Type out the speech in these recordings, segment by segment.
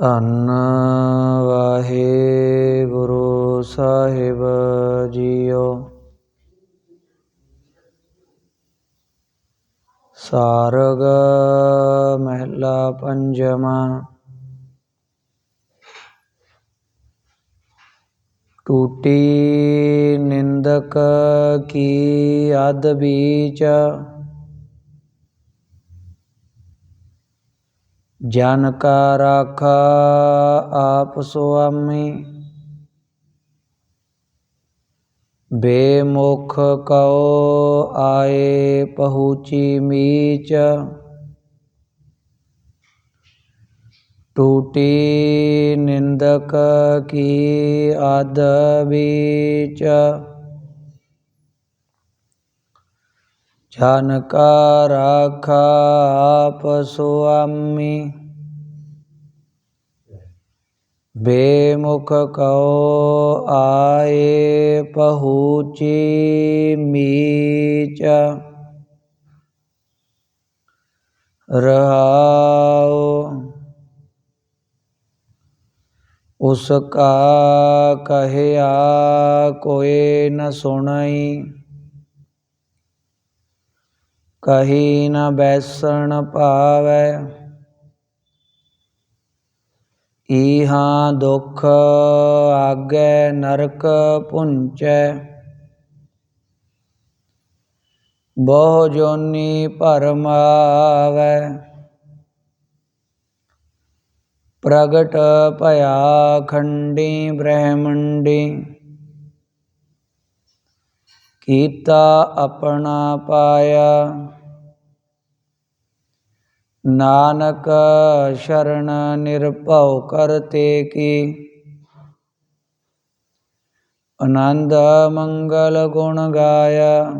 ਧੰਨ ਵਾਹਿਗੁਰੂ ਸਾਹਿਬ ਜੀਓ ਸਾਰਗ ਮਹਿਲਾ ਪੰਜਵਾਂ ਟੂਟੀ ਨਿੰਦਕ ਕੀ ਅਦ ਬੀਚ ਜਨ ਕਾ ਰਾਖਾ ਆਪ ਸੁਆਮੀ ਬੇਮੁਖ ਕਉ ਆਏ ਪਹੁੰਚੀ ਮੀਚ ਟੂਟੀ ਨਿੰਦਕ ਕੀ ਆਦ ਵਿੱਚ ਜਨ ਕਾ ਰਾਖਾ ਆਪ ਸੁਆਮੀ ਬੇਮੁਖ ਕਉ ਆਏ ਪਹੁੰਚੀ ਮੀਚ ਰਹਾਉ ਉਸ ਕਾ ਕਹਿਆ ਕੋਏ ਨ ਸੁਣਈ ਕਹੀ ਨ ਬੈਸਣ ਭਾਵੈ ਈਹਾਂ ਦੁਖ ਆਗੇ ਨਰਕ ਪੁੰਚੈ। ਬਹੁ ਜੋਨੀ ਭਰਮਾਵੈ ਪ੍ਰਗਟ ਭਇਆ ਖੰਡੀ ਬ੍ਰਹਮੰਡੀ। ਕੀਤਾ ਆਪਣਾ ਪਾਇਆ। ਨਾਨਕ ਸ਼ਰਨ ਨਿਰਭਉ ਕਰਤੇ ਕੀ। ਆਨੰਦ ਮੰਗਲ ਗੁਣ ਗਾਇਆ।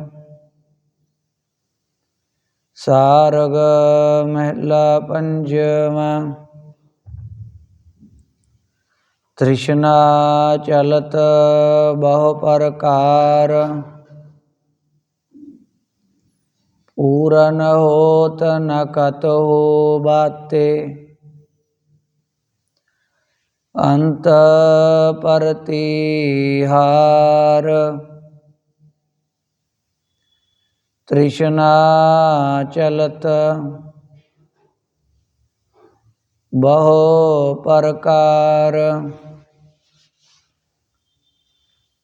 ਸਾਰਗ ਮਹਿਲਾ ਪੰਜਵਾਂ ਤ੍ਰਿਸ਼ਨਾ ਚਲਤ ਬਹੁ ਪ੍ਰਕਾਰ। ਪੂਰਨ ਹੋਤ ਨ ਕਤ ਹੋ ਬਾਤੇ। ਅੰਤ ਪਰਤੀਹਾਰ। ਤ੍ਰਿਸ਼ਨਾ ਚਲਤ। ਬਹੁ ਪ੍ਰਕਾਰ।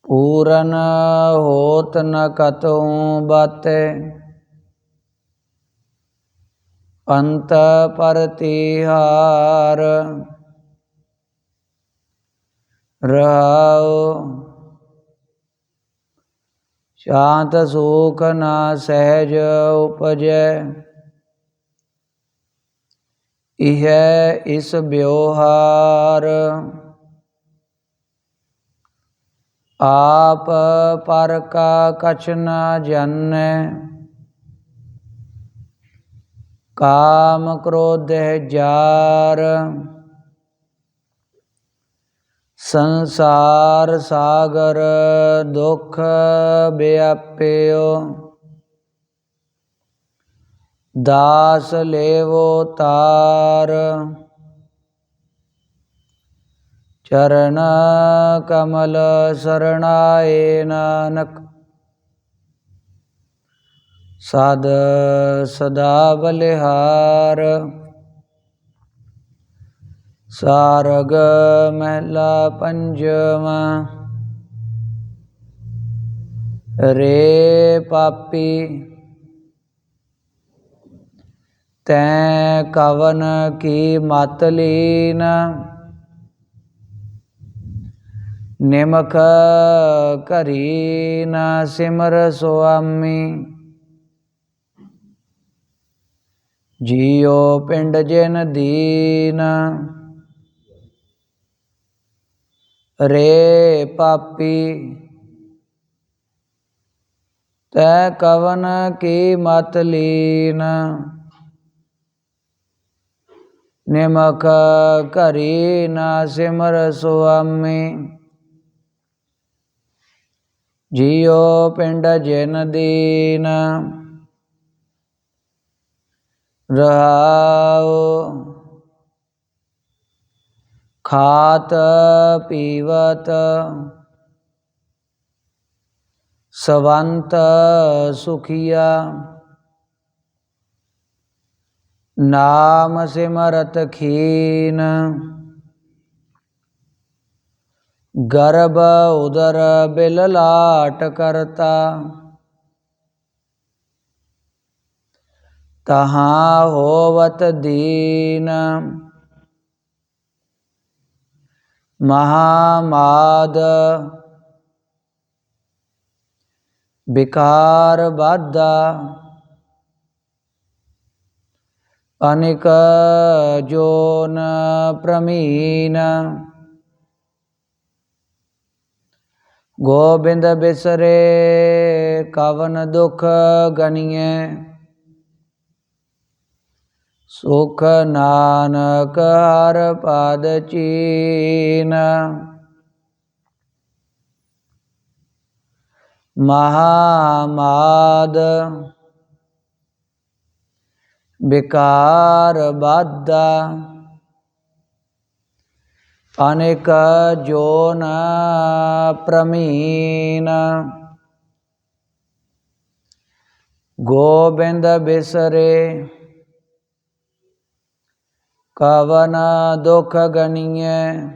ਪੂਰਨ ਹੋਤ ਨ ਕਤਉ ਬਾਤੇ। ਅੰਤ ਪਰਤੀਹਾਰ। ਰਹਾਉ। ਸ਼ਾਂਤ ਸੂਖ ਨਾ ਸਹਿਜ ਉਪਜੈ। ਇਹ ਇਸ ਵਿਵਹਾਰ। ਆਪ ਪਰ ਕਾ ਕਛ ਨ ਜਾਣੈ ਕਾਮ ਕ੍ਰੋਧਿ ਜਾਰ ਸੰਸਾਰ ਸਾਗਰ ਦੁਖ ਬਿਆਪਿਓ। ਦਾਸ ਲੇਵੋ ਤਾਰ ਚਰਨ ਕਮਲ ਸਰਣਾਏ ਨਾਨਕ। ਸਦ ਸਦਾ ਬਲਿਹਾਰ। ਸਾਰਗ ਮਹਿਲਾ ਪੰਜਵਾਂ। ਰੇ ਪਾਪੀ, ਤੈ ਕਵਨ ਕੀ ਮਤ ਲੀਨ? ਨਿਮਕ ਕਰੀ ਨਾ ਸਿਮਰ ਸੁਆਮੀ। ਜੀਉ ਪਿੰਡ ਜਿਨ ਦੀਨ। ਰੇ ਪਾਪੀ, ਤੈ ਕਵਨ ਕੀ ਮਤ ਲੀਨ। ਨਿਮਕ ਘਰੀ ਨ ਸਿਮਰ ਸੁਆਮੀ। ਜੀਉ ਪਿੰਡ ਜਿਨ ਦੀਨ। ਰਹਾਉ। ਖਾਤ ਪੀਵਤ ਸਵੰਤ ਸੁਖੀਆ। ਨਾਮ ਸਿਮਰਤ ਖੀਨ। ਗਰਭ ਉਦਰ ਬਿਲ ਲਾਟ ਕਰਤਾ। ਤਹਾਂ ਹੋਵਤ ਦੀਨ। ਮਹਾਮਾਦ ਵਿਕਾਰ ਬਾਧਾ ਅਨਿਕ ਜੋਨ ਪ੍ਰਮੀਨ। ਗੋਬਿੰਦ ਬਿਸਰੇ ਕਵਨ ਦੁਖ ਗਨੀਏ ਸੁਖ ਨਾਨਕ ਹਰ ਪਦ ਚੀਨ। ਮਹਾਮਾਦ ਵਿਕਾਰ ਬਾਧਾ ਅਨੇਕ ਜੋਨ ਪ੍ਰਮੀਨ। ਗੋਬਿੰਦ ਬਿਸਰੇ ਕਵਨ ਦੁਖ ਗਨੀਏ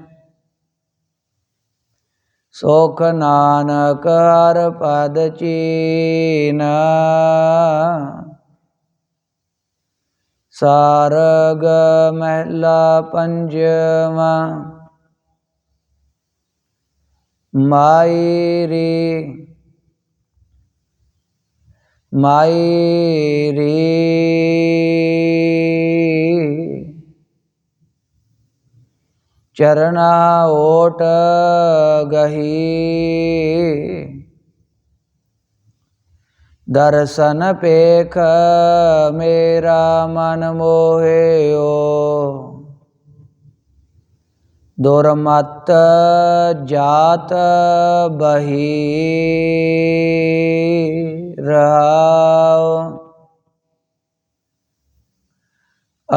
ਸੁਖ ਨਾਨਕ ਹਰ ਪਦ ਚੀਨ। ਸਾਰਗ ਮਹਿਲਾ ਪੰਜਵਾ। ਮਾਈ ਰੀ ਮਾਈ ਰੀ ਚਰਨਾ ਓਟ ਗਹੀ। ਦਰਸ਼ਨ ਪੇਖ ਮੇਰਾ ਮਨ ਮੋਹਿਓ। ਦੁਰਮਤ ਜਾਤ ਬਹੀ ਰਹਾਉ।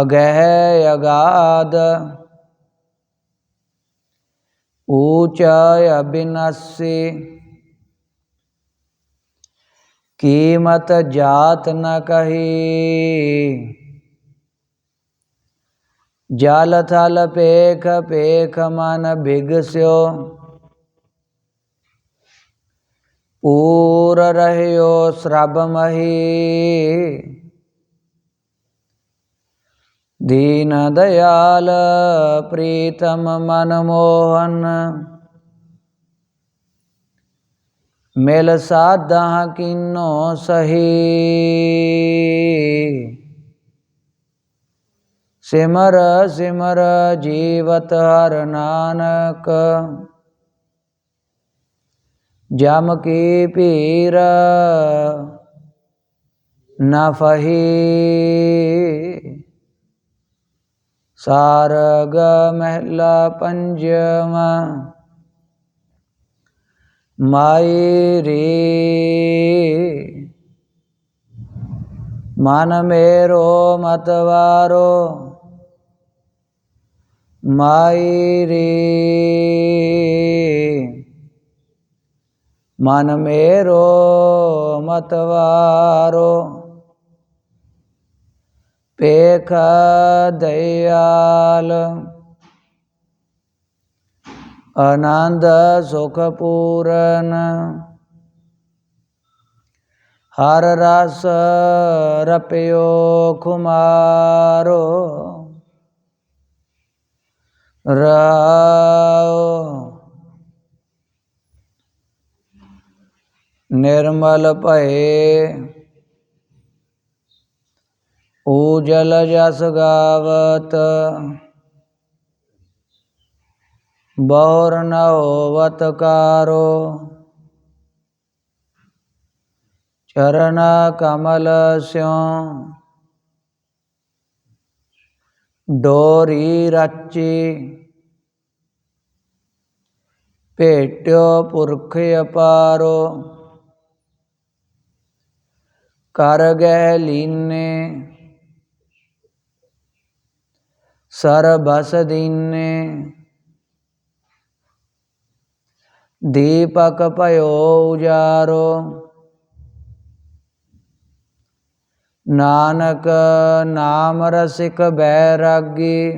ਅਗਹਿ ਅਗਾਦ ਊਚਾ ਅਬਿਨਾਸੀ, ਕੀਮਤ ਜਾਤ ਨ ਕਹੀ। ਜਲ ਥਲ ਪੇਖ ਪੇਖ ਮਨ ਬਿਗਸਿਓ ਪੂਰ ਰਹਿਓ ਸਰਬ ਮਹੀ। ਦੀਨ ਦਇਆਲ ਪ੍ਰੀਤਮ ਮਨ ਮੋਹਨ। ਮਿਲ ਸਾਧਾ ਸਹੀ। ਸਿਮਰ ਸਿਮਰ ਜੀਵਤ ਹਰ ਨਾਨਕ। ਜਮ ਕੀ ਪੀਰ ਨ ਫਹੀ। ਸਾਰਗ ਮਹਿਲਾ ਪੰਜਵਾ। ਮਾਈ ਰੇ ਮਨ ਮੇਰੋ ਮਤਵਾਰੋ ਮਾਈ ਰੇ ਮਨ ਮੇਰੋ ਮਤਵਾਰੋ ਪੇਖ ਦਇਆਲ ਆਨੰਦ ਸੁਖ ਪੂਰਨ। ਹਰ ਰਸ ਰਪਿਓ ਖੁਮਾਰੋ। ਰਾਉ ਨਿਰਮਲ ਭਏ ਊਜਲ ਜਸ ਗਾਵਤ। ਬਹੁਰ ਨ ਹੋਵਤ ਕਾਰੋ। ਚਰਨ ਕਮਲ ਸਿਉ। ਡੋਰੀ ਰਾਚੀ। ਭੇਟਿਓ ਪੁਰਖ ਅਪਾਰੋ। ਕਰ ਗਏ ਲੀਨੇ। ਸਰਬਸ ਦੀਨੇ ਦੀਪਕ ਭਇਓ ਉਜਾਰੋ। ਨਾਨਕ ਨਾਮ ਰਸਿਕ ਬੈਰਾਗੀ।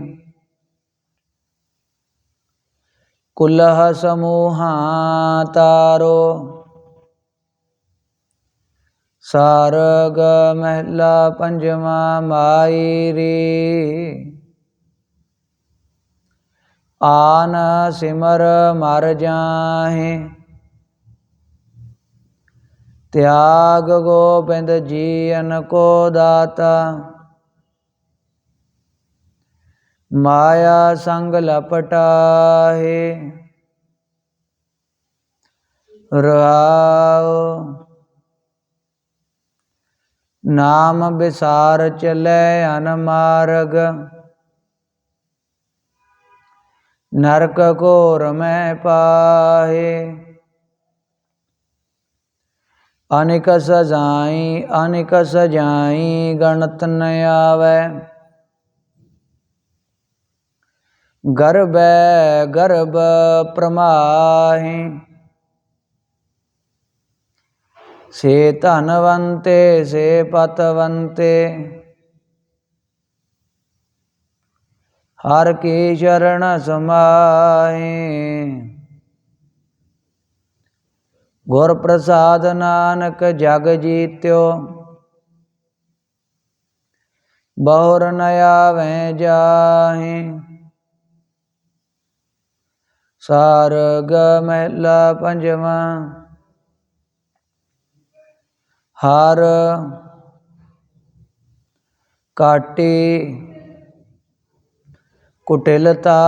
ਕੁਲਹ ਸਮੂਹਾਂ ਤਾਰੋ। ਸਾਰਗ ਮਹਿਲਾ ਪੰਜਵਾ ਮਾਈ ਰੀ। ਆਨ ਸਿਮਰ ਮਰ ਜਾਹੇ। ਤਿਆਗ ਗੋਬਿੰਦ ਜੀਨ ਕੋ ਦਾਤਾ। ਮਾਇਆ ਸੰਗ ਲਪਟਾਹੇ। ਰਹਾਉ। ਨਾਮ ਵਿਸਾਰ ਚਲੇ ਅਨਮਾਰਗ ਨਰਕ ਘੋਰ ਮੈਂ ਪਾਹੇ ਅਨੇਕ ਸਜਾਈ ਅਨੇਕ ਸਜਾਈ ਗਣਤ ਨ ਆਵੈ ਗਰਬੈ ਗਰਬ ਪ੍ਰਮਾਹੀ ਸੇ ਧਨਵੰਤੇ ਸੇ ਪਤਵੰਤੇ ਹਰ ਕੀ ਚਰਨ ਸਮਾਏ। ਗੁਰ ਪ੍ਰਸਾਦ ਨਾਨਕ ਜਗ ਜੀਤਿਓ, ਬਹੁਰ ਨ ਆਵੈ ਜਾਹੇ। ਸਾਰਗ ਮਹਿਲਾ ਪੰਜਵਾ, ਹਰ ਕਾਟੀ ਕੁਟਿਲਤਾ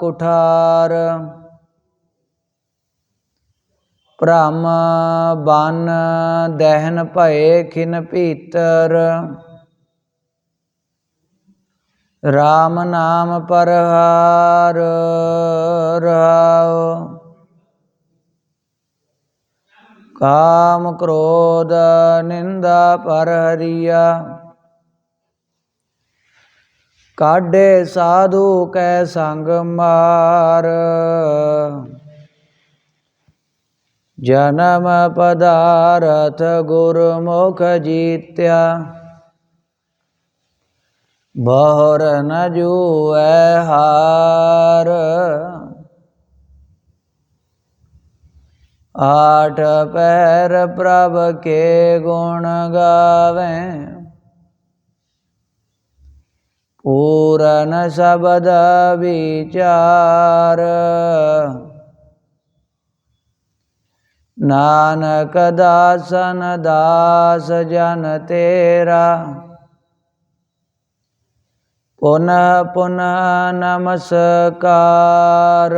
ਕੁਠਾਰ, ਭ੍ਰਮ ਬਨ ਦਹਿਨ ਭਏ ਖਿਨ ਭੀਤਰ RAM ਨਾਮ ਪਰਹਾਰ ਰਹਾਉ। ਕਾਮ ਕ੍ਰੋਧ ਨਿੰਦਾ ਪਰ ਹਰੀਆ ਕਾਢੇ ਸਾਧੂ ਕੈ ਸੰਗ ਮਾਰ। ਜਨਮ ਪਦਾਰਥ ਗੁਰਮੁਖ ਜੀਤਿਆ, ਬਹੁਰ ਨ ਜੂਐ ਹਾਰ। ਆਠ ਪੈਰ ਪ੍ਰਭ ਕੇ ਗੁਣ ਗਾਵੇ पूरन शबद विचारासन दासजन तेरा पुनः नमस्कार।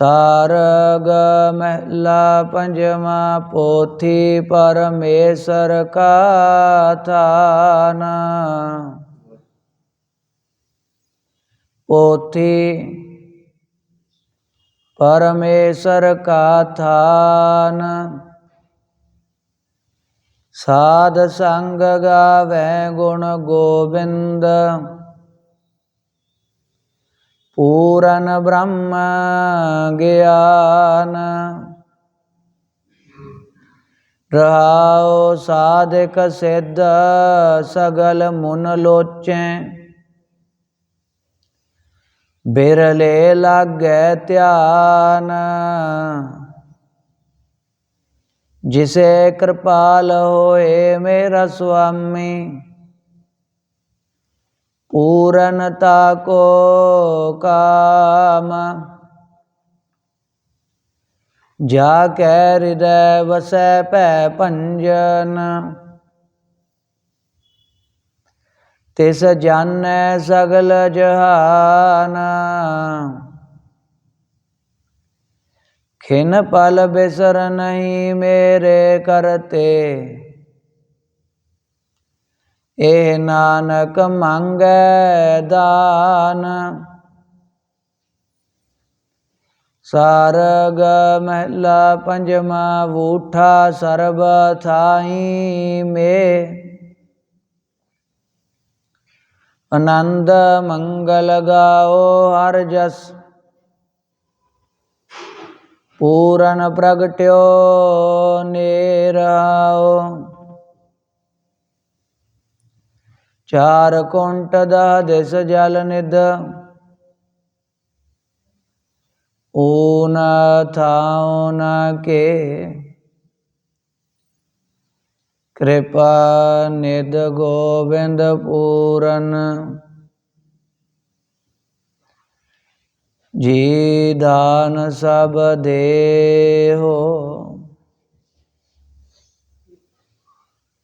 ਸਾਰਗ ਮਹਿਲਾ ਪੰਜਵਾ ਪੋਥੀ ਪਰਮੇਸ਼ਰ ਕਾ ਥਾਨ। ਪੋਥੀ ਪਰਮੇਸ਼ਰ ਕਾ ਥਾਨ। ਸਾਧ ਸੰਗ ਗਾਵੇ ਗੁਣ ਗੋਬਿੰਦ। ਪੂਰਨ ਬ੍ਰਹਮ ਗਿਆਨ। ਰਹਾਉ ਸਾਧਕ ਸਿੱਧ ਸਗਲ ਮੁਨ ਲੋਚੈ। ਬਿਰਲੇ ਲਾਗੈ ਧਿਆਨ। ਜਿਸੇ ਕਿਰਪਾਲ ਹੋਏ ਮੇਰਾ ਸੁਆਮੀ। ਪੂਰਨਤਾ ਕੋ ਕਾਮ। ਜਾ ਕੈ ਹਿਰਦੈ ਵਸੈ ਭੈ ਭੰਜਨ। ਤਿਸ ਜਾਣੈ ਸਗਲ ਜਹਾਨ। ਖਿਨ ਪਲ ਬਿਸਰ ਨਹੀਂ ਮੇਰੇ ਕਰਤੇ। ਇਹ ਨਾਨਕ ਮੰਗੈ ਦਾਨ। ਸਾਰਗ ਮਹਿਲਾ ਪੰਜਵਾ ਵੂਠਾ ਸਰਬ ਥਾਈ ਮੇ। ਆਨੰਦ ਮੰਗਲ ਗਾਓ ਹਰ ਜਸ। ਪੂਰਨ ਪ੍ਰਗਟਿਓ ਨੇਰਾਓ। ਚਾਰ ਕੁੰਟ ਦਾ ਦਿਸ ਜਲ ਨਿਦ ਊਨ ਥਾਉ ਨ ਕੇ। ਕਿਰਪਾ ਨਿਦ ਗੋਬਿੰਦ ਪੂਰਨ। ਜੀ ਦਾਨ ਸਭ ਦੇਹੋ।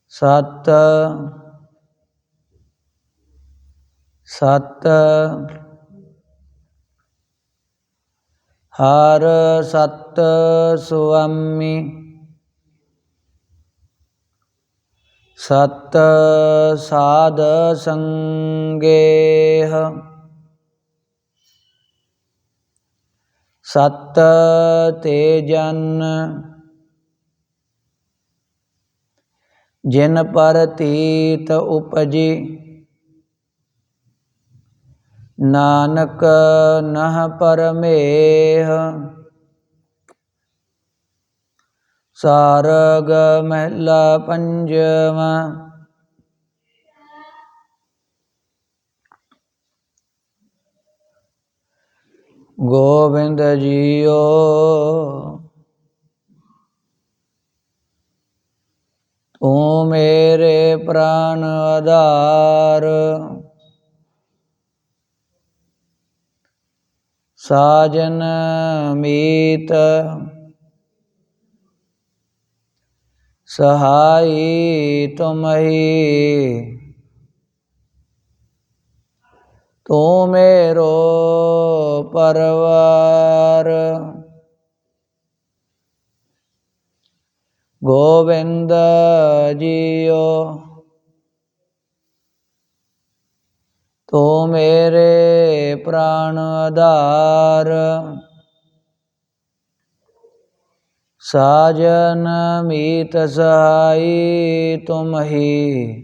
ਸਤ ਸਤ ਹਰ ਸਤ ਸੁਆਮੀ ਸਤ ਸਾਧ ਸੰਗੇਹ ਸਤ ਤੇਜਨ ਜਿਨ ਪਰ ਤੀਤ ਉਪਜੀ ਨਾਨਕ ਨਹ ਪਰਮੇਹ। ਸਾਰਗ ਮਹਿਲਾ ਪੰਜਵਾ। ਗੋਬਿੰਦ ਜੀਓ। ਤੂੰ ਮੇਰੇ ਪ੍ਰਾਨ ਆਧਾਰ। ਸਾਜਨ ਮੀਤ। ਸਹਾਈ ਤੁਮਹੀ। ਤੂੰ ਮੇਰੋ ਪਰਵਾਰ। ਗੋਬਿੰਦ ਜੀਓ। ਤੂੰ ਮੇਰੇ ਪ੍ਰਾਣ ਆਧਾਰ। ਸਾਜਨ ਮੀਤ ਸਹਾਈ ਤੁਮਹੀ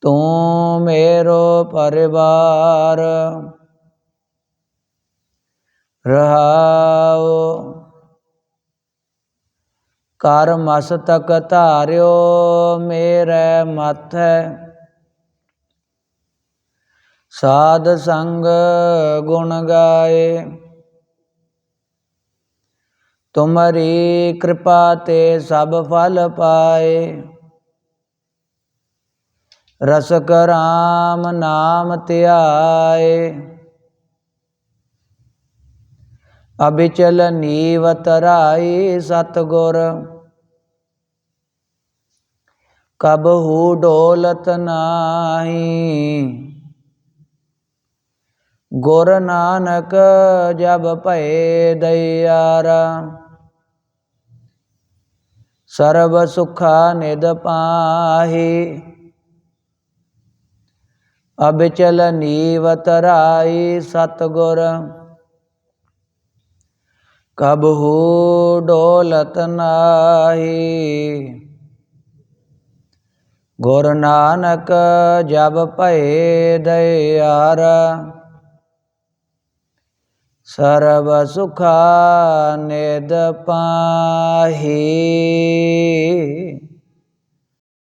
ਤੂੰ ਮੇਰੋ ਪਰਿਵਾਰ। ਰਹਾਉ। ਕਰ ਮਸਤਕ ਧਾਰਿਓ, ਮੇਰੇ ਮਥੈ। ਸਾਧ ਸੰਗ ਗੁਣ ਗਾਏ। ਤੁਮਰੀ ਕਿਰਪਾ ਤੇ ਸਭ ਫਲ ਪਾਏ। ਰਸਕ ਰਾਮ ਨਾਮ ਧਿਆਏ। ਅਬਿਚਲ ਨੀਵਤ ਰਾਈ ਸਤਗੁਰ। ਕਬ ਹੂ ਡੋਲਤ ਨਾਹੀ। ਗੁਰ ਨਾਨਕ ਜਬ ਭਏ ਦਇਆਰਾ। ਸਰਬ ਸੁਖਾ ਨਿਦ ਪਾਹੀ। ਅਬਿਚਲ ਨੀਵਤ ਰਾਈ ਸਤਗੁਰ। ਕਬ ਹੂ ਡੋਲਤ ਨਾਹੀ। ਗੁਰ ਨਾਨਕ ਜਬ ਭਏ ਦਇਆਰਾ। ਸਰਬ ਸੁਖਾ ਨਿਦ ਪਾਹੀ।